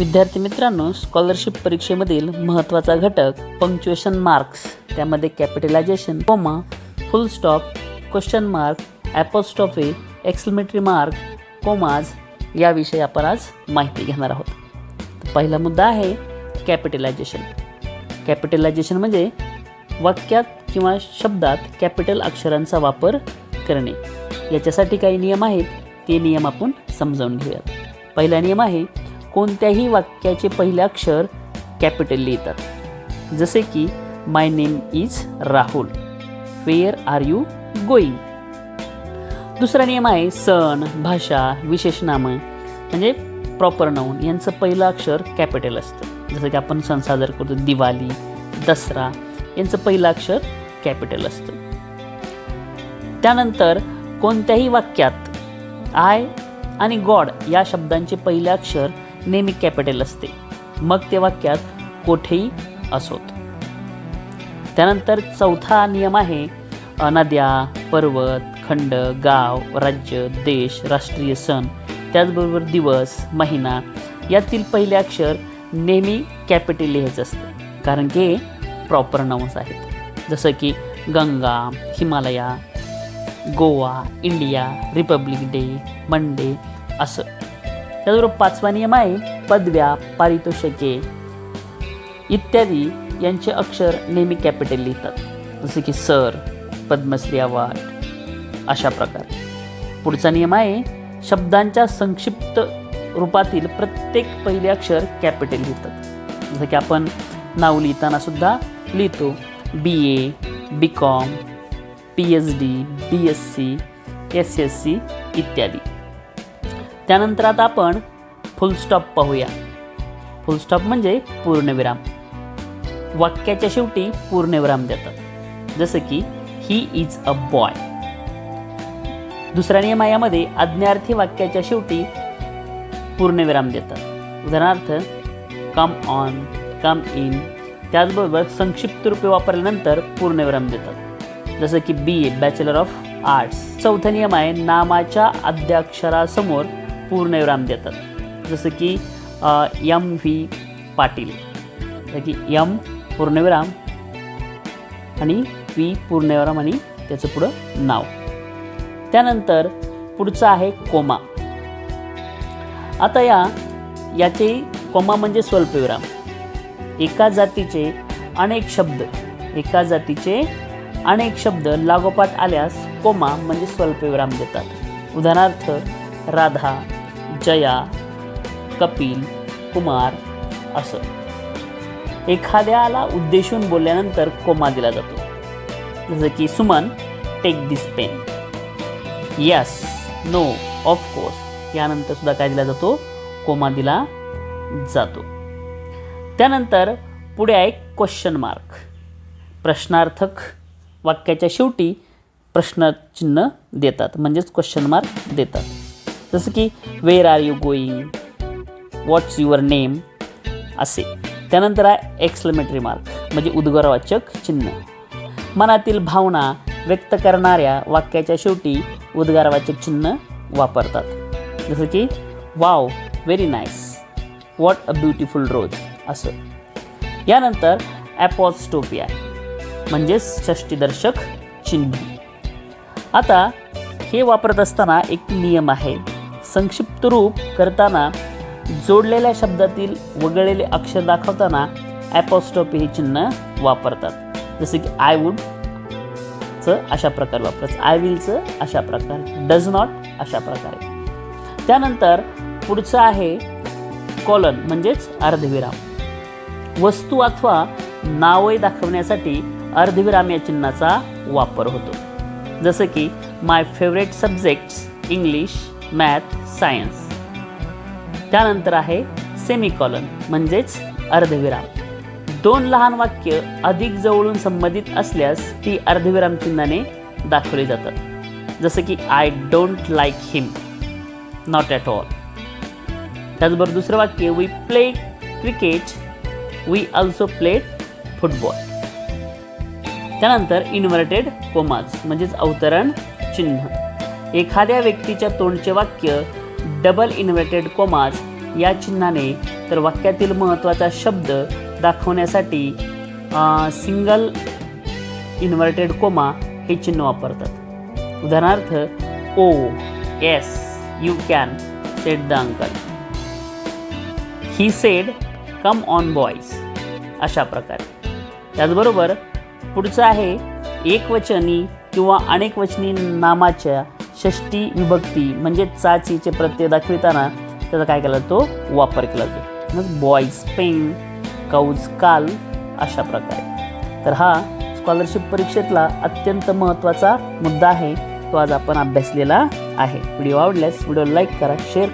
विद्यार्थी मित्रांनो स्कॉलरशिप परीक्षेमधील महत्त्वाचा घटक पंक्च्युएशन मार्क्स त्यामध्ये capitalization comma full stop question mark apostrophe exclamatory mark commas याविषयी आपण आज माहिती घेणार आहोत. पहिला मुद्दा आहे कॅपिटलायझेशन कॅपिटलायझेशन म्हणजे वाक्यात किंवा शब्दात कॅपिटल अक्षरांचा वापर करणे. याच्यासाठी काही नियम आहेत ते नियम आपण समजावून घेऊयात. पहिला नियम आहे कोणत्याही वाक्याचे पहिले अक्षर कॅपिटल लिहितात जसे की my name is Rahul where are you going दुसरा नियम आहे सण भाषा विशेषनामं म्हणजे प्रॉपर नाऊन यांचं पहिलं अक्षर कॅपिटल असतं. जसं की आपण सण साजरा करतो दिवाळी दसरा यांचं पहिलं अक्षर कॅपिटल असतं. त्यानंतर कोणत्याही वाक्यात आय आणि गॉड या शब्दांचे पहिले अक्षर नेहमी कॅपिटल असते. मग ते वाक्यात कोठेही असोत. त्यानंतर चौथा नियम आहे नद्या पर्वत खंड गाव राज्य देश राष्ट्रीय सण त्याचबरोबर दिवस महिना यातील पहिले अक्षर नेहमी कॅपिटल लिहायचं असतं. कारण की हे प्रॉपर नाउन्स आहेत. जसं की Ganga Himalaya Goa India republic day Monday असं. त्याचबरोबर पाचवा नियम आहे पदव्या पारितोषिके इत्यादी यांचे अक्षर नेहमी कॅपिटल लिहितात जसे की सर पद्मश्री अवॉर्ड अशा प्रकारे पुढचा नियम आहे शब्दांच्या संक्षिप्त रूपातील प्रत्येक पहिले अक्षर कॅपिटल लिहितात जसं की आपण नाव लिहिताना सुद्धा लिहितो B A B com P H D B S C S S C इत्यादी त्यानंतर आता आपण फुल स्टॉप पाहूया. फुल स्टॉप म्हणजे पूर्णविराम. वाक्याच्या शेवटी पूर्णविराम देतात. जसं की ही इज अ बॉय दुसरा नियम यामध्ये आज्ञार्थी वाक्याच्या शेवटी पूर्णविराम देतात. उदाहरणार्थ कम ऑन कम इन त्याचबरोबर संक्षिप्त रूपे वापरल्यानंतर पूर्णविराम देतात. जसं की B A bachelor of arts चौथा नियम आहे नामाच्या आद्याक्षरासमोर पूर्णविराम देतात. जसं की यम व्ही पाटील. की यम पूर्णविराम आणि व्ही पूर्णविराम आणि त्याचं पुढं नाव. त्यानंतर पुढचं आहे कोमा. आता या याचे कोमा म्हणजे स्वल्पविराम एका जातीचे अनेक शब्द एका जातीचे अनेक शब्द लागोपाठ आल्यास कोमा म्हणजे स्वल्पविराम देतात. उदाहरणार्थ राधा जया कपिल कुमार असं. एखाद्याला उद्देशून बोलल्यानंतर कोमा दिला जातो. जसं की Suman take this pen yes no of course यानंतर सुद्धा काय दिला जातो? कोमा दिला जातो. त्यानंतर पुढे आहे क्वेश्चन मार्क प्रश्नार्थक वाक्याच्या शेवटी प्रश्नचिन्ह देतात म्हणजेच क्वेश्चन मार्क देतात. जसं की where are you going what's your name असे. त्यानंतर आहे एक्सलमेटरी मार्क म्हणजे उद्गारवाचक चिन्ह. मनातील भावना व्यक्त करणाऱ्या वाक्याच्या शेवटी उद्गारवाचक चिन्ह वापरतात. जसं की wow very nice what a beautiful rose असं. यानंतर ॲपॉस्टोफी म्हणजेच षष्टीदर्शक चिन्ह. आता हे वापरत असताना एक नियम आहे. संक्षिप्त रूप करताना जोडलेल्या शब्दातील वगळलेले अक्षर दाखवताना ॲपॉस्टॉपी हे चिन्ह वापरतात. जसे की आय वूडचं अशा प्रकारे वापरायचं आय विलचं अशा प्रकारे. डज नॉट अशा प्रकारे. त्यानंतर पुढचं आहे कॉलन म्हणजेच अर्धविराम. वस्तू अथवा नावे दाखवण्यासाठी अर्धविराम या चिन्हाचा वापर होतो. जसं की my favourite subjects English math science. त्यानंतर आहे सेमिकॉलन म्हणजेच अर्धविराम. दोन लहान वाक्य अधिक जवळून संबंधित असल्यास ती अर्धविराम चिन्हाने दाखवली जातात. जसं की I don't like him not at all त्याचबरोबर दुसरं वाक्य we play cricket we also play football त्यानंतर इन्व्हर्टेड कोमाज म्हणजेच अवतरण चिन्ह. एखाद्या व्यक्तीच्या तोंडचे वाक्य डबल इन्व्हर्टेड कोमाज या चिन्हाने तर वाक्यातील महत्त्वाचा शब्द दाखवण्यासाठी सिंगल इन्व्हर्टेड कोमा हे चिन्ह वापरतात. उदाहरणार्थ ओ as you can set the uncle he said come on boys अशा प्रकारे. त्याचबरोबर पुढचं आहे एकवचनी किंवा अनेकवचनी नामाच्या षष्टी विभक्ती म्हणजे चाचीचे प्रत्यय दाखविताना त्याचा काय केला जातो? वापर केला जातो. मग बॉईज पेन काऊज काल अशा प्रकारे. तर हा स्कॉलरशिप परीक्षेतला अत्यंत महत्त्वाचा मुद्दा आहे. तो आज आपण अभ्यासलेला आहे. व्हिडिओ आवडल्यास व्हिडिओ लाईक करा शेअर